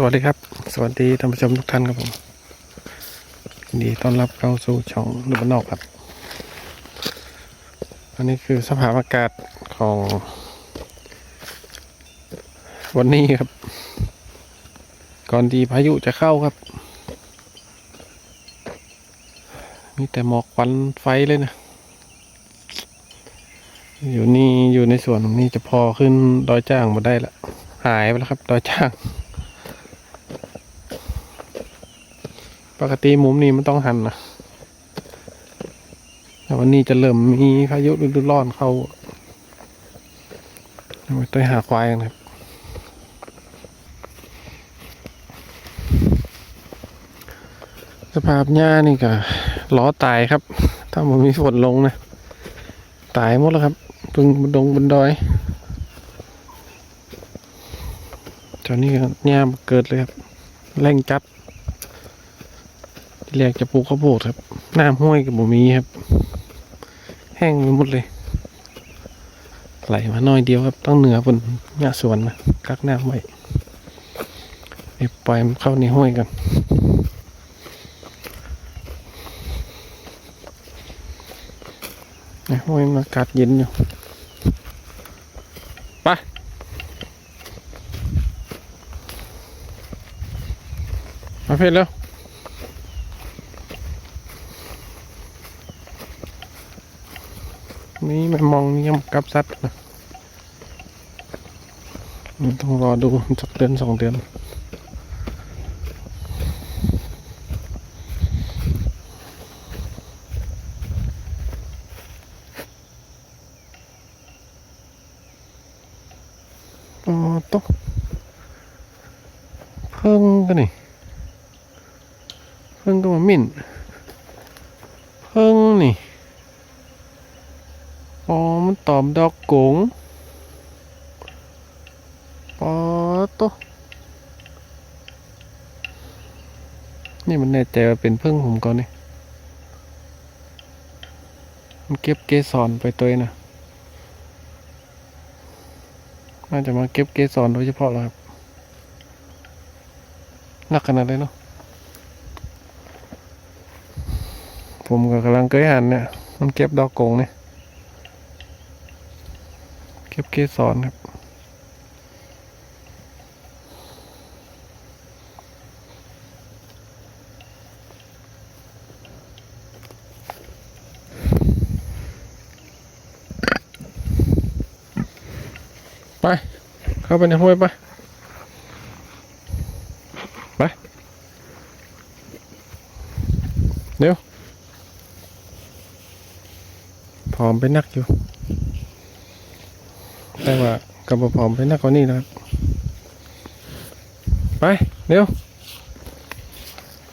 สวัสดีครับ สวัสดีท่านผู้ชมทุกท่านครับผมนดีต้อนรับเข้าสู่ช่องดูบนอกครับ อันนี้คือสภาพอากาศของ วันนี้ครับ ก่อนที่พายุจะเข้าครับ มีแต่หมอกควันไฟเลยนะ อยู่นี่อยู่ในส่วนนี้จะพอขึ้นดอยจ้างมาได้ละหายไปแล้วครับ ดอยจ้าง ปกติมุมนี้มันต้องหันนะแต่วันนี้จะเริ่มมีพายุฤดูร้อนเข้าไปต้อยหาควายนครับสภาพหญ้านี่ก็ล้อตายครับ ถ้ามันมีฝนลงนะ ตายหมดแล้วครับตึงบนดงบนดอยตอนนี้ก็หญ้าเกิดเลยครับแรงจัด ที่แรกจะปลูกข้าวโพดครับน้ำห้วยกับบ่มีครับ แห้งไปหมดเลย ไหลมาน้อยเดียวครับต้องเหนือบนหญ้าสวนนะกักน้ำไว้ไปปล่อยมันเข้าในห้วยกันในห้วยมันอากาศเย็นอยู่ไปมาเพชรแล้ว นี่มันมองยังกับสัตว์นะมันต้องรอดูสักเดือนสองเดือนอ๋อต้องเพิ่งกันนี่เพิ่งก็มามิ่น เพิ่งนี่ อ๋อ มัน ตอบดอกกงปอตนี่มันแน่ใจว่าเป็นพึ่งผมก่อนนี่มันเก็บเกสรไปตัวเองนะน่าจะมาเก็บเกสรโดยเฉพาะแล้วครับหนักขนาดเลยเนาะผมก็กำลังเคยหันเนี่ย มันเก็บดอกกงเนี่ย ก็บเกสรครับ ไป เข้าไปในห้วยไปไปเดี๋ยวผอมไปนักอยู่ แต่ว่ากับบ่ผอมไปนักกว่านี้นะครับ ไป เร็ว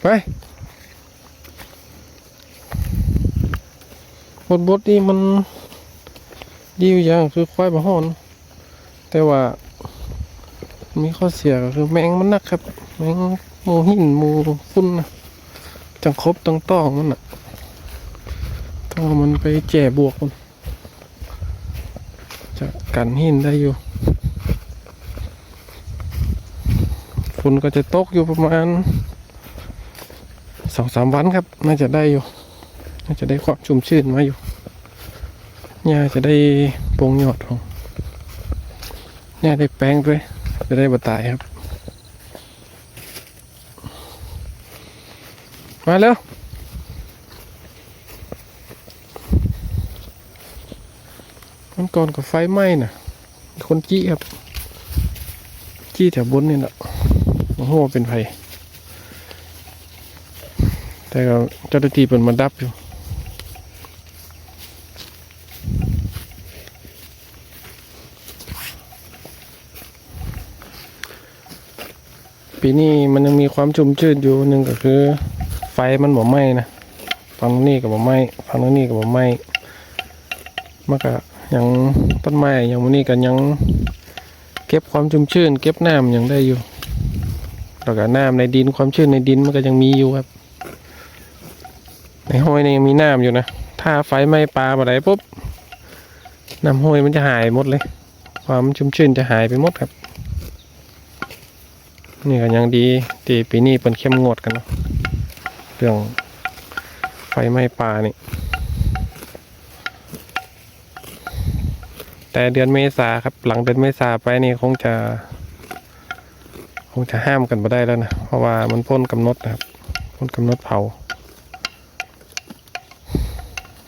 ไปบทบทนี้มันดีอยู่อย่างคือควายบะฮอน แต่ว่า มีข้อเสียก็คือแมงมันนักครับ แมงมูหินมูฟุ้นนะจังครบต้องต้องมันอะต้องเอามันไปแจ่บวกมัน กันหินได้อยู่ฝนก็จะตกอยู่ประมาณสองสามวันครับ น่าจะได้อยู่ น่าจะได้ความชุ่มชื่นมาอยู่หญ้าจะได้โปร่งยอดของเนี่ยได้แป้งด้วย จะได้บตายครับ มาแล้ว มันก่อนกับไฟไหม้น่ะ คนจี้ครับ จี้แถวบนนี่แหละโอ้โหเป็นไฟแต่ก็เจ้าหน้าที่เป็นมาดับอยู่ปีนี้มันยังมีความชุ่มชื่นอยู่หนึ่งก็คือ ไฟมันบ่ไหม้นะฝั่งนี้ก็บ่ไหม้ฝั่งนี้ก็บ่ไหม้มันก็ ยังต้นไม้ยังมันนี้ก็ยังเก็บความชุ่มชื่นเก็บน้ำยังได้อยู่แล้วก็น้ำในดินความชื้นในดินมันก็ยังมีอยู่ครับ ในห้วยนี่ยังมีน้ำอยู่นะ ถ้าไฟไหม้ปลาอะไรปุ๊บน้ำห้วยมันจะหายหมดเลย ความชุ่มชื่นจะหายไปหมดครับ นี่ก็ยังดีที่ปีนี้เป็นเข้มงวดกันเนาะเรื่องไฟไหม้ป่านี่ แต่เดือนเมษาครับ หลังเดือนเมษาไปนี่คงจะ คงจะห้ามกันไม่ได้แล้วนะ เพราะว่ามันพ้นกำหนดนะครับพ้นกำหนดเผา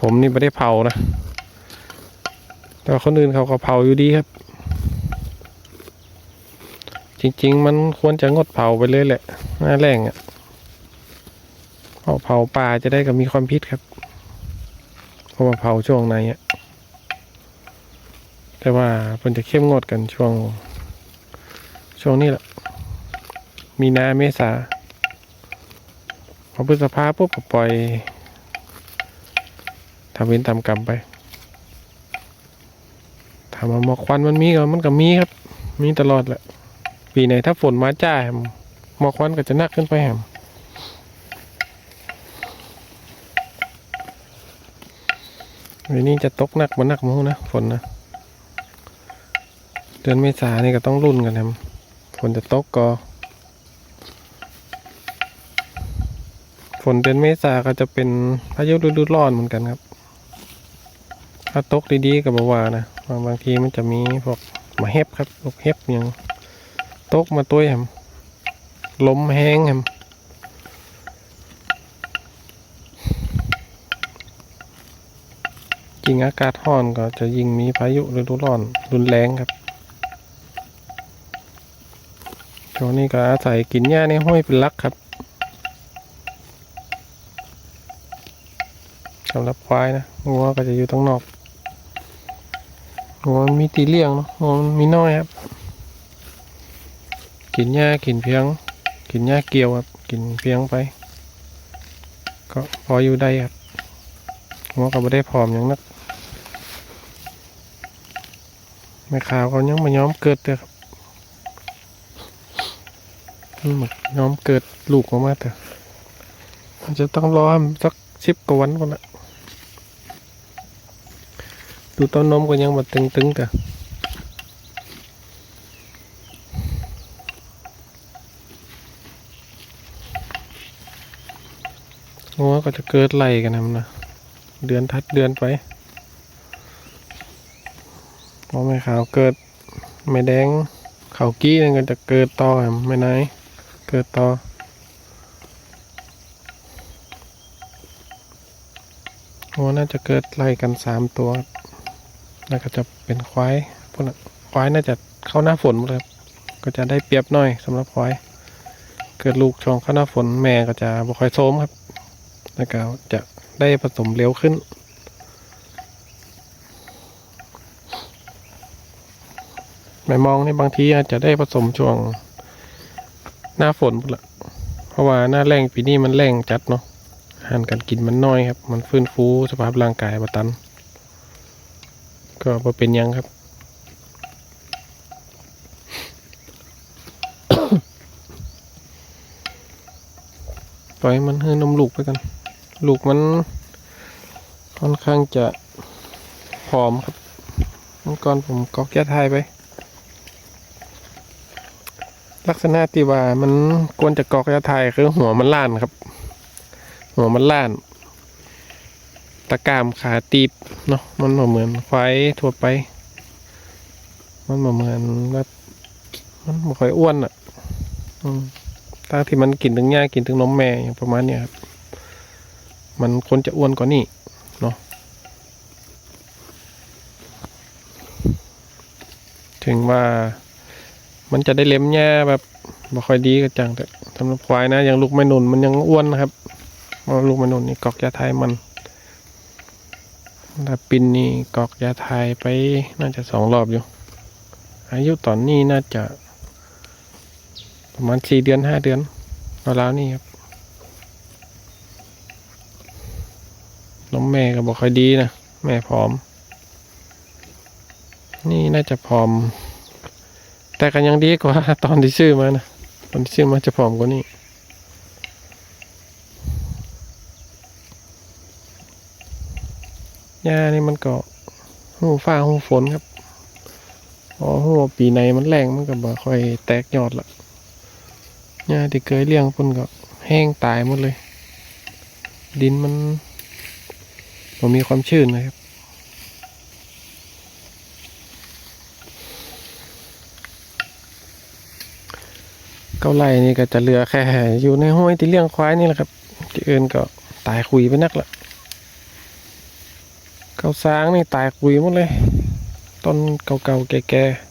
ผมนี่ไม่ได้เผานะ แต่คนอื่นเขาก็เผาอยู่ดีครับ จริง ๆ มันควรจะงดเผาไปเลยแหละหน้าแรงอะ่ะเพราะเผาป่าจะได้กับมีความพิษครับเพราะว่าเผาช่วงไหนอะ แต่ว่าเพิ่นจะเข้มงวดกันช่วง ช่วงนี้แหละ มีนาเมษาพอพฤษภาปุ๊บก็ปล่อยทำเว้นตามกรรมไปถามว่าหมอกควันมันมีก็มันก็มีครับ มีตลอดแหละ ปีไหนถ้าฝนมาจ้าแฮมหมอกควันก็จะหนักขึ้นไปแฮมวันนี้จะตกหนักบ่หนักมั้งนะฝนนะ เดือนเมษานี่ก็ต้องรุ่นกันครับฝนจะตกก็ฝนเดือนเมษาก็จะเป็นพายุฤดูร้อนเหมือนกันครับ ถ้าตกดีๆกับบว่านะบางบางทีมันจะมีพวกหมาเห็บครับลูกเห็บอยังตกมาตัวแฮมลมแห้งแฮมจริงอากาศร้อนก็จะยิ่งมีพายุฤดูร้อนรุนแรงครับ ช่วงนี้ก็อาศัยกินหญ้าในห้อยเป็นหลักครับสำหรับควายนะงัวก็จะอยู่ตั้งนอกงัวมีตีเลี้ยงเนาะงัวมีน้อยครับ กินหญ้ากินเพียง กินหญ้าเกี่ยวครับ กินเพียงไป ก็พออยู่ได้ครับงัวก็ไม่ได้ผอมอย่างนักแม่ขาวเขายังมาย้อมเกิดเด้อครับ นหมดย้อมเกิดลูกออกมาแต่มันจะต้องรอมันสักสิบกว่าวันก่อนละดูต้นนมก็ยังมาตึงๆแต่งัวก็จะเกิดไล่กันนะมันนะเดือนทัดเดือนไปพอไม่ขาวเกิดไม่แดงเขากี้นั่นก็จะเกิดต่อครับไม่ไหน กิดต่อโอ้น่าจะเกิดไล่กันสามตัว น่าจะเป็นควายพวกนั้นควายน่าจะเข้าหน้าฝนหมดเลยครับก็จะได้เปรียบหน่อยสำหรับควาย เกิดลูกช่วงเข้าหน้าฝนแม่ก็จะบ่ค่อยโซมครับแล้วก็จะได้ผสมเร็วขึ้นแม่มองนี่บางทีอาจจะได้ผสมช่วง หน้าฝนพุ่นละเพราะว่าหน้าแรงปีนี้มันแรงจัดเนาะอาหารการกินมันน้อยครับ มันฟื้นฟูสภาพร่างกายบตัน ก็บ่เป็นยังครับปล่อยมันให้นมลูกไปกัน ลูกมันค่อนข้างจะผอมครับเมื่อก่อนผมกอกแก้ทายไป ลักษณะที่ว่ามันกวนจะกอกยาไทยคือหัวมันล้านครับ หัวมันล้าน ตะกามขาตีบเนาะมันเหมือนควายทั่วไป มันเหมือนแบบมันบ่ค่อยอ้วนอะตั้งที่มันกินถึงหญ้ากินถึงนมแม่อย่างประมาณเนี้ยครับ มันควรจะอ้วนกว่านี้เนาะถึงว่า มันจะได้เล็มหญ้าแบบบ่ค่อยดีก็จังแต่สำหรับควายนะย่างลูกไม่นุนมันยังอ้วนนะครับเพราลูกไม่นุนนี่กอกยาไทยมันถ้าปินนี่กอกยาไทยไปน่าจะสองรอบอยู่ อายุตอนนี้น่าจะ ประมาณสี่เดือนห้าเดือนราวนี่ครับนมแม่ก็บอกค่อยดีนะ แม่ผอม นี่น่าจะผอม แต่กันยังดีกว่าตอนที่ซื้อมานะตอนที่ซื้อมาจะผอมกว่านี้หญ้านี่มันก็หูฟ้าหูฝนครับอ๋อหัวปีในมันแรงมันก็บ่ค่อยแตกยอดละหญ้าที่เคยเลี้ยงเพิ่นก็แห้งตายหมดเลย ดินมันบ่มีความชื้นนะครับ เกาไล่นี่ก็จะเหลือแค่ อยู่ในห้วยที่เลี้ยงควายนี่แหละครับที่อื่นก็ตายคุยไปนักละเกาสางนี่ตายคุยหมดเลย ต้นเก่าๆแก่ๆ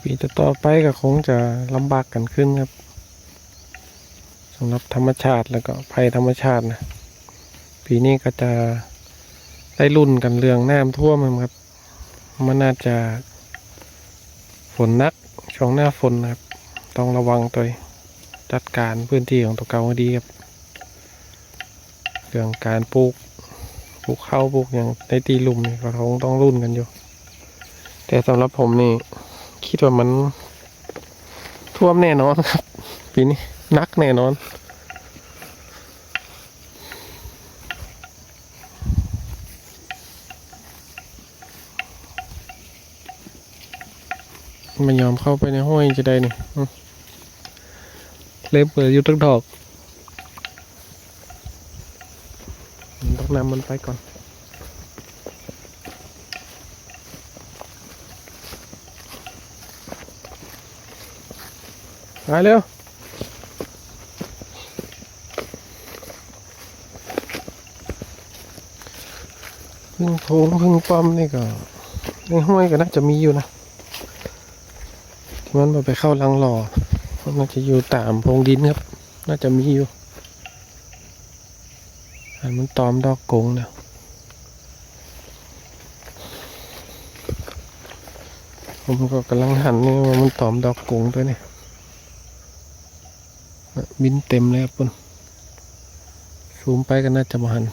ปีต่อไปก็คงจะลำบากกันขึ้นครับสำหรับธรรมชาติแล้วก็ภัยธรรมชาตินะ ปีนี้ก็จะได้รุ่นกันเรื่องน้ำท่วมครับ มันน่าจะฝนนักช่วงหน้าฝนนะครับ ต้องระวังตัวจัดการพื้นที่ของตัวเก่าให้ดีครับ เรื่องการปลูกปลูกข้าวปลูกอย่างในตีลุ่มนี่ก็คงต้องรุ่นกันอยู่ แต่สำหรับผมนี่ คิดว่ามันท่วมแน่นอนครับ ปีนี้นักแน่นอน ไม่ยอมเข้าไปในห้วยจะได้นี่เล็บเปิดอยู่ทุกดอกต้องนำมันไปก่อนไปเร็วพึ่งโพงพึ่งป้อมนี่ก็ในห้วยก็น่าจะมีอยู่นะ ที่มันไปเข้ารังหล่อมันน่าจะอยู่ตามโพรงดินครับ น่าจะมีอยู่ อันมันตอมดอกกงเนี่ยผมก็กำลังหันนี่ว่ามันตอมดอกกงตัวนี่น่ะบินเต็มเลยครับคุณซูมไปก็น่าจะมาหัน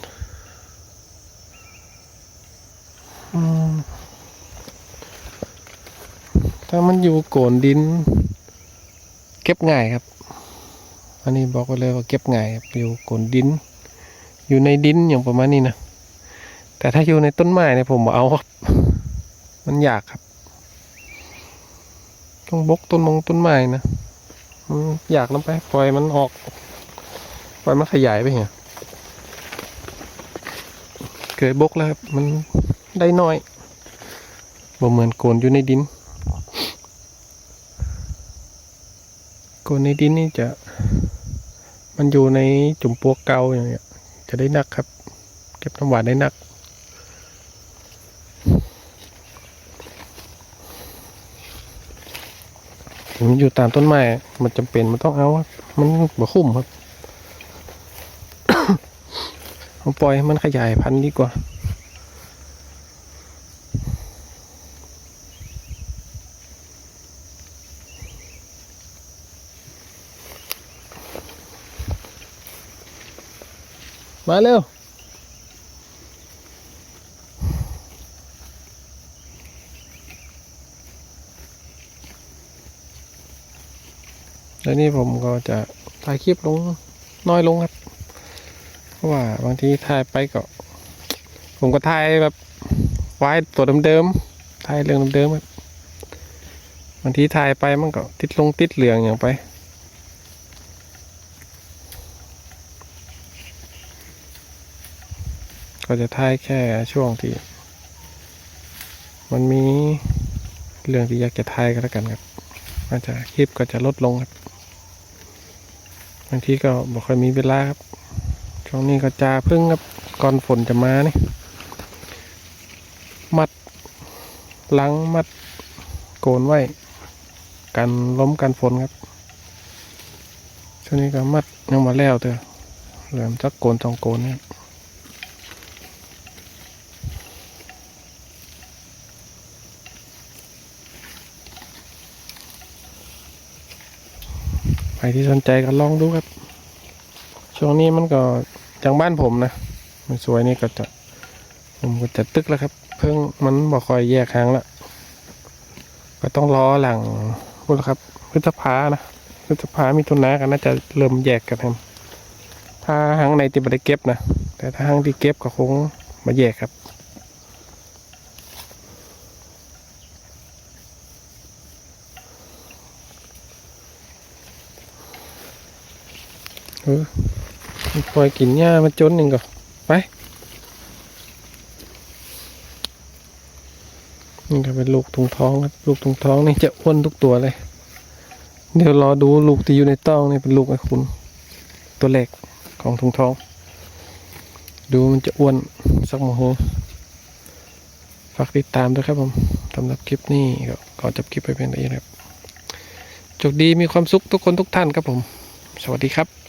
อืม ถ้ามันอยู่โกนดิน เก็บง่ายครับ อันนี้บอกไว้เลยว่าเก็บง่ายครับอยู่โกนดิน อยู่ในดินอย่างประมาณนี้นะแต่ถ้าอยู่ในต้นไม้เนี่ยผมบ่เอาครับ มันยากครับ ต้องบกต้นมงต้นไม้นะมันอยากลงไปปล่อยมันออก ปล่อยมันขยายไปเหี่ยเคยบกแล้วครับ มันได้น้อยบ่เหมือนโกนอยู่ในดิน โกนในดินนี่จะ มันอยู่ในจุ่มปลวกเกาอย่างเงี้ย จะได้นักครับ เก็บน้ำหวานได้นักมันอยู่ตามต้นไม้ มันจำเป็น มันต้องเอาครับ มันบ่คุ้มครับผมปล่อยมันขยายพันธุ์ดีกว่า มาเร็ว แล้วนี่ผมก็จะถ่ายคลิปลงน้อยลงครับ เพราะว่าบางทีถ่ายไปก็ ผมก็ถ่ายแบบไว้ตัวเดิมๆถ่ายเรื่องเดิมๆครับบางทีถ่ายไปมันก็ติดลงติดเหลืองอย่างไป ก็จะถ่ายแค่ช่วงที่ มันมีเรื่องที่อยากจะถ่ายก็แล้วกันครับอาจจะคลิปก็จะลดลงครับบางทีก็บอกค่อยมีเวลาครับช่วงนี้ก็จะพึ่งครับก่อนฝนจะมานี่มัดลังมัดโกนไว้กันล้มกันฝนครับช่วงนี้ก็มัดยังมาแล้วเถอะเหลือสักโกนสองโกนเนี่ย รที่สนใจก็ลองดูครับ ช่วงนี้มันก็จังบ้านผมนะมันสวยนี่ก็จะผมก็จะตึกแล้วครับ เพิ่งมันบอกคอยแยกหางละก็ต้องรอหลังพูดครับพฤษภานะพฤษภามีตุนากันน่าจะเริ่มแยกกันครับถ้าหางในติบได้เก็บนะแต่ถ้าหางที่เก็บก็คงมาแยกครับ เออปล่อยกินหญ้ามาจนหนึ่งก่อนไปนี่ก็เป็นลูกถุงท้องครับลูกถุงท้องนี่จะอ้วนทุกตัวเลย เดี๋ยวรอดูลูกที่อยู่ในต้องนี่เป็นลูกไอ้คุณ ตัวแรกของถุงท้อง ดูมันจะอ้วนสักโมโหฝากติดตามด้วยครับผมสำหรับคลิปนี้ก็ขอจบคลิปไปเป็นอย่างนี้ครับโชคดีมีความสุขทุกคนทุกท่านครับผม สวัสดีครับ